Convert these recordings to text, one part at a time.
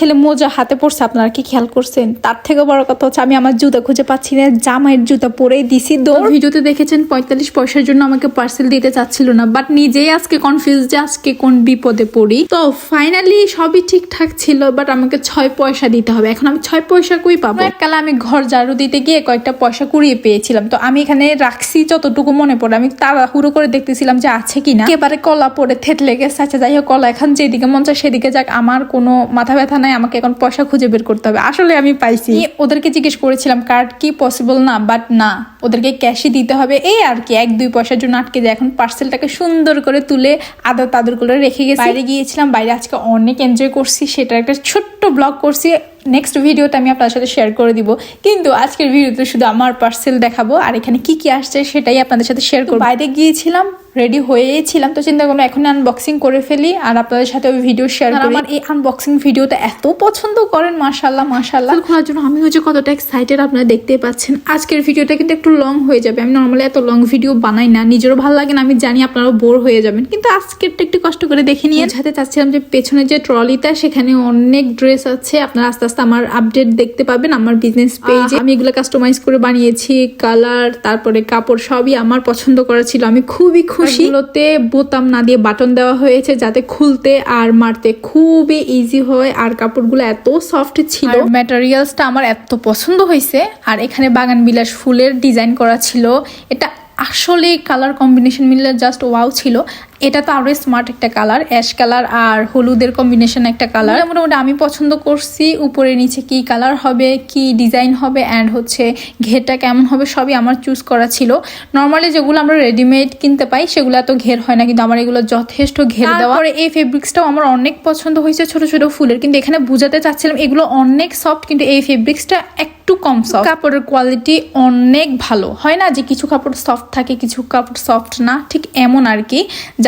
ছেলে মোজা হাতে পড়ছে আপনারা কি খেয়াল করছেন? তার থেকে বড় কথা হচ্ছে আমি আমার জুতা খুঁজে পাচ্ছি না জামাইয়ের জুতা পরেই দিছি দৌড়। ভিডিওতে দেখেছেন পঁয়তাল্লিশ পয়সার জন্য আমাকে পার্সেল দিতে চাচ্ছিল না বাট নিজেই আজকে কনফিউজ যে আজকে কোন বিপদে পড়ি। তো ফাইনালি সবই ঠিকঠাক ছিল বাট আমাকে ছয় পয়সা দিতে হবে। এখন আমি ছয় পয়সা কই পাবো? এককালে আমি ঘর ঝাড়ু দিতে গিয়ে কয়েকটা পয়সা কুড়িয়ে পেয়েছিলাম তো আমি এখানে রাখছি যতটুকু মনে পড়ে। আমি তাড়াহুড়ো করে দেখতেছিলাম যে আছে কিনা। এবারে কলা পরে থেতলে গেছে আচ্ছা যাই হোক কলা এখন যেদিকে মন চায় সেদিকে যাক আমার কোনো মাথা ব্যথা নাই। আমাকে এখন পয়সা খুঁজে বের করতে হবে। আসলে আমি পাইছি। ওদেরকে জিজ্ঞেস করেছিলাম কার্ড কি পসিবল না? বাট না ওদেরকে ক্যাশই দিতে হবে। এই আর কি এক দুই পয়সার জন্য আটকে যায়। এখন পার্সেলটাকে সুন্দর করে তুলে আদর তাদর করে রেখে গেছি। বাইরে গিয়েছিলাম। বাইরে আজকে অনেক এনজয় করছি। সেটা একটা ছোট্ট ব্লগ করছি। নেক্সট ভিডিওতে আমি আপনার সাথে শেয়ার করে দিব। কিন্তু আজকের ভিডিওতে শুধু আমার পার্সেল দেখাবো আর এখানে কি কি আসছে সেটাই আপনাদের সাথে শেয়ার করব। বাইরে গিয়েছিলাম রেডি হয়েছিলাম তো চিন্তা করলাম এখন আনবক্সিং করে ফেলি আর আপনাদের সাথে ওই ভিডিও শেয়ার করি। আমার এই আনবক্সিং ভিডিওটা এত পছন্দ করেন মাশাল্লাহ মাশাল্লাহ খোলার জন্য আমি হচ্ছে কতটা এক্সাইটেড আপনারা দেখতে পাচ্ছেন। আজকের ভিডিওটা কিন্তু একটু লং হয়ে যাবে। আমি নর্মালি এত লং ভিডিও বানাই না নিজেরও ভালো লাগে না আমি জানি আপনারাও বোর হয়ে যাবেন। কিন্তু আজকেরটা একটু কষ্ট করে দেখে নিয়ে যাতে চাচ্ছিলাম যে পেছনে যে ট্রলিটা সেখানে অনেক ড্রেস আছে আপনারা আস্তে আস্তে আমার আপডেট দেখতে পাবেন আমার বিজনেস পেজে আমি এগুলো কাস্টমাইজ করে বানিয়েছি কালার তারপরে কাপড় সবই আমার পছন্দ করা ছিল। আমি খুবই খুশি। এগুলোতে বোতাম না দিয়ে বাটন দেওয়া হয়েছে যাতে খুলতে আর মারতে খুবই ইজি হয়। আর কাপড়গুলো এত সফট ছিল। ম্যাটেরিয়ালসটা আমার এত পছন্দ হয়েছে। আর এখানে বাগান বিলাস ফুলের ডিজাইন করা ছিল। এটা আসলে কালার কম্বিনেশন মিললে জাস্ট ওয়াও ছিল। এটা তো আরও স্মার্ট একটা কালার অ্যাশ কালার আর হলুদের কম্বিনেশন একটা কালার মোটামুটি আমি পছন্দ করছি উপরে নিচে কি কালার হবে কি ডিজাইন হবে অ্যান্ড হচ্ছে ঘেরটা কেমন হবে সবই আমার চুজ করা ছিল। নর্মালি যেগুলো আমরা রেডিমেড কিনতে পাই সেগুলো এত ঘের হয় না কিন্তু আমার এগুলো যথেষ্ট ঘের দেওয়া। পরে এই ফেব্রিক্সটাও আমার অনেক পছন্দ হয়েছে ছোট ছোট ফুলের কিন্তু এখানে বুঝাতে চাচ্ছিলাম এগুলো অনেক সফট কিন্তু এই ফেব্রিক্সটা একটু কম সফট কাপড়ের কোয়ালিটি অনেক ভালো। হয় না যে কিছু কাপড় সফট থাকে কিছু কাপড় সফট না ঠিক এমন আর কি।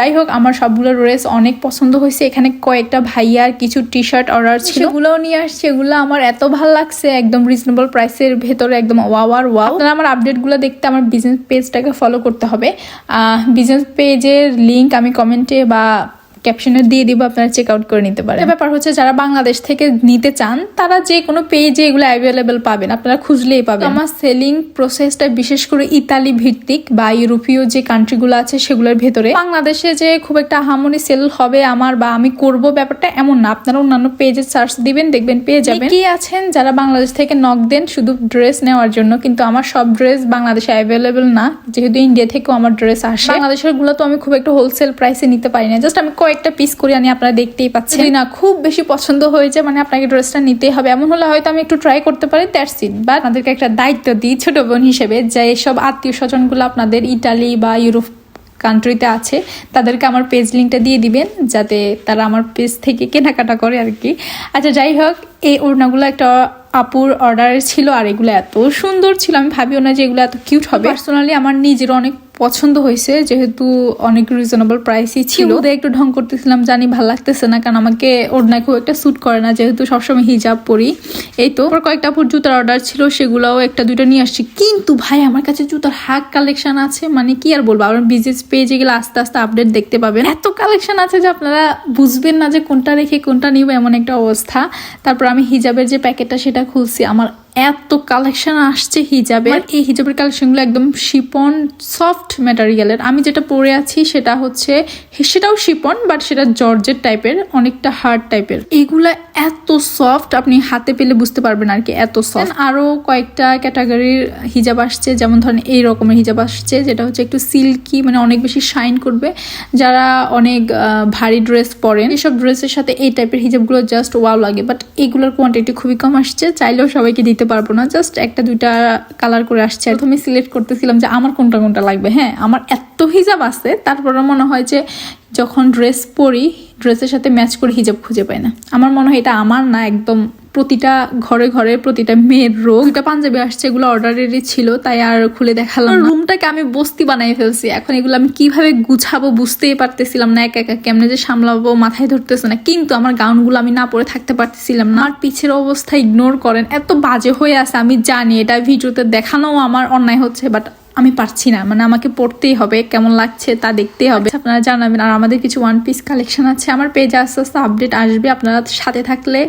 যাই হোক আমার সবগুলো ড্রেস অনেক পছন্দ হয়েছে। এখানে কয়েকটা ভাইয়ার কিছু টি শার্ট অর্ডার ছিল। সেগুলোও নিয়ে আসছে এগুলো আমার এত ভালো লাগছে একদম রিজনেবল প্রাইসের ভেতরে একদম ওয়াওয়ার আর ওয়াও আপনারা আমার আপডেটগুলো দেখতে আমার বিজনেস পেজটাকে ফলো করতে হবে। বিজনেস পেজের লিঙ্ক আমি কমেন্টে বা ক্যাপশনে দিয়ে দিব আপনারা চেক আউট করে নিতে পারেন। ব্যাপার হচ্ছে যারা বাংলাদেশ থেকে নিতে চান তারা যে কোনো পেজে এগুলো অ্যাভেলেবেল পাবেন। আপনারা খুঁজলেই পাবেন। আমার সেলিং প্রসেসটা বিশেষ করে ইতালি ভিত্তিক বা ইউরোপীয় যে কান্ট্রিগুলো আছে সেগুলোর ভেতরে। বাংলাদেশে যে খুব একটা হামনি সেল হবে আমার বা আমি করব ব্যাপারটা এমন না। আপনারা অন্যান্য পেজে সার্চ দিবেন দেখবেন পেয়ে যাবেন। কি আছেন যারা বাংলাদেশ থেকে নক দেন শুধু ড্রেস নেওয়ার জন্য? কিন্তু আমার সব ড্রেস বাংলাদেশে অ্যাভেলেবেল না। যেহেতু ইন্ডিয়া থেকেও আমার ড্রেস আসে। বাংলাদেশেরগুলো তো আমি খুব একটা হোলসেল প্রাইসে নিতে পারি না। জাস্ট আমি কয়েকটা পিস করে আনি আপনারা দেখতেই পাচ্ছেন। যদি না খুব বেশি পছন্দ হয়েছে মানে আপনাকে ড্রেসটা নিতেই হবে। এমন হলে হয়তো আমি একটু ট্রাই করতে পারি দ্যাটস ইট বা আপনাদেরকে একটা দায়িত্ব দিই ছোট বোন হিসেবে যে এসব আত্মীয় স্বজনগুলো আপনাদের ইটালি বা ইউরোপ কান্ট্রিতে আছে তাদেরকে আমার পেজ লিঙ্কটা দিয়ে দিবেন যাতে তারা আমার পেজ থেকে কেনাকাটা করে আর কি। আচ্ছা যাই হোক এই ওড়নাগুলো একটা আপুর অর্ডার ছিল আর এগুলো এত সুন্দর ছিল আমি ভাবিও না যে এগুলো এত কিউট হবে। পার্সোনালি আমার নিজের অনেক পছন্দ হয়েছে যেহেতু অনেক রিজনেবল প্রাইসই ছিল। ওদের একটু ঢং করতেছিলাম জানি ভালো লাগতেছে না কারণ আমাকে ওড়নায় খুব একটা স্যুট করে না যেহেতু সবসময় হিজাব পরি। এই তো কয়েকটা আপুর জুতার অর্ডার ছিল সেগুলোও একটা দুটো নিয়ে আসছি। কিন্তু ভাই আমার কাছে জুতার হাক কালেকশন আছে মানে কি আর বলব আমার বিজনেস পেজে গেলে আস্তে আস্তে আপডেট দেখতে পাবেন। এত কালেকশন আছে যে আপনারা বুঝবেন না যে কোনটা রেখে কোনটা নিব এমন একটা অবস্থা। তারপর আমি হিজাবের যে প্যাকেটটা সেটা খুলছি আমার এত কালেকশন আসছে হিজাবের। এই হিজাবের কালেকশনগুলো একদম শিপন সফট ম্যাটেরিয়ালের আমি যেটা পরে আছি সেটা হচ্ছে সেটাও শিপন বাট সেটা জর্জের টাইপের অনেকটা হার্ড টাইপের এগুলা এত সফট আপনি হাতে পেলে বুঝতে পারবেন আর কি এত সফট আরও কয়েকটা ক্যাটাগরির হিজাব আসছে যেমন ধরেন এই রকমের হিজাব আসছে যেটা হচ্ছে একটু সিল্কি মানে অনেক বেশি শাইন করবে। যারা অনেক ভারী ড্রেস পরেন এসব ড্রেসের সাথে এই টাইপের হিজাবগুলো জাস্ট ওয়াও লাগে। বাট এগুলোর কোয়ান্টিটি খুবই কম আসছে চাইলেও সবাইকে দিতে পারব না জাস্ট একটা দুইটা কালার করে আসছে। প্রথমে সিলেক্ট করতেছিলাম যে আমার কোনটা কোনটা লাগবে। হ্যাঁ আমার এত হিজাব আছে তারপরে মনে হয় যে যখন ড্রেস পরি ড্রেসের সাথে ম্যাচ করে হিজাব খুঁজে পাই না। আমার মনে হয় এটা আমার না, একদম প্রতিটা ঘরে ঘরে প্রতিটা মেয়ের রোগ দুটা পাঞ্জাবি আসছে, এগুলো অর্ডারেরই ছিল, তাই আর খুলে দেখালাম রুমটাকে আমি বস্তি বানাই ফেলছি, এখন এগুলো আমি কীভাবে গুছাবো বুঝতেই পারতেছিলাম না, একা একা কেমনে যে সামলাবো, মাথায় ধরতেছে না। কিন্তু আমার গাউনগুলো আমি না পরে থাকতে পারতেছিলাম না। আর পিছের অবস্থা ইগনোর করেন, এত বাজে হয়ে আছে, আমি জানি এটা ভিডিওতে দেখানোও আমার অন্যায় হচ্ছে বাট আমি পারছি না। মানে আমাকে পড়তেই হবে, কেমন লাগছে তা দেখতেই হবে। আপনারা জানাবেন, আর আমাদের কিছু ওয়ান পিস কালেকশন আছে, আমার পেজে আস্তে আস্তে আপডেট আসবে, আপনারা সাথে থাকলে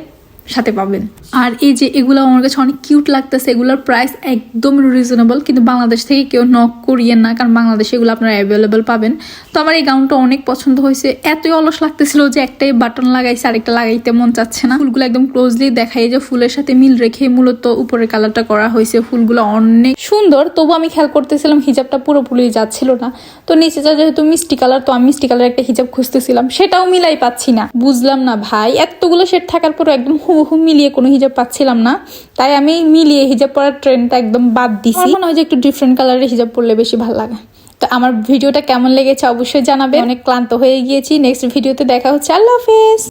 সাথে পাবেন। আর এই যে এগুলো আমার কাছে অনেক কিউট লাগতেছে, এগুলোর প্রাইস একদম রিজনেবল কিন্তু বাংলাদেশ থেকে কেউ নক করিয়েন না, কারণ বাংলাদেশে এগুলো আপনারা অ্যাভেলেবেল পাবেন। তো আমার এই গাউনটা অনেক পছন্দ হয়েছে। এতই অলস লাগতেছিল যে একটাই বাটন লাগাইছে, আরেকটা লাগাইতে মন চাচ্ছে না। ফুলগুলো একদম ক্লোজলি দেখাই যে ফুলের সাথে মিল রেখে মূলত উপরের কালারটা করা হয়েছে। ফুলগুলো অনেক সুন্দর, তবু আমি খেয়াল করতেছিলাম হিজাবটা পুরোপুরি যাচ্ছিল না। তো নিচেটা যেহেতু মিষ্টি কালার তো আমি মিষ্টি কালার একটা হিজাব খুঁজতেছিলাম, সেটাও মিলাই পাচ্ছি না। বুঝলাম না ভাই, এতগুলো শেড থাকার পর একদম হুবহু মিলিয়ে কোনো হিজাব পাচ্ছিলাম না। তাই আমি মিলিয়ে হিজাব পরার ট্রেন্ডটা একদম বাদ দিছি। মনে হয় যে একটু ডিফারেন্ট কালারের হিজাব পরলে বেশি ভালো লাগে। তো আমার ভিডিওটা কেমন লেগেছে অবশ্যই জানাবে অনেক ক্লান্ত হয়ে গিয়েছি। নেক্সট ভিডিওতে দেখা হচ্ছে। আল্লাহ হাফেজ।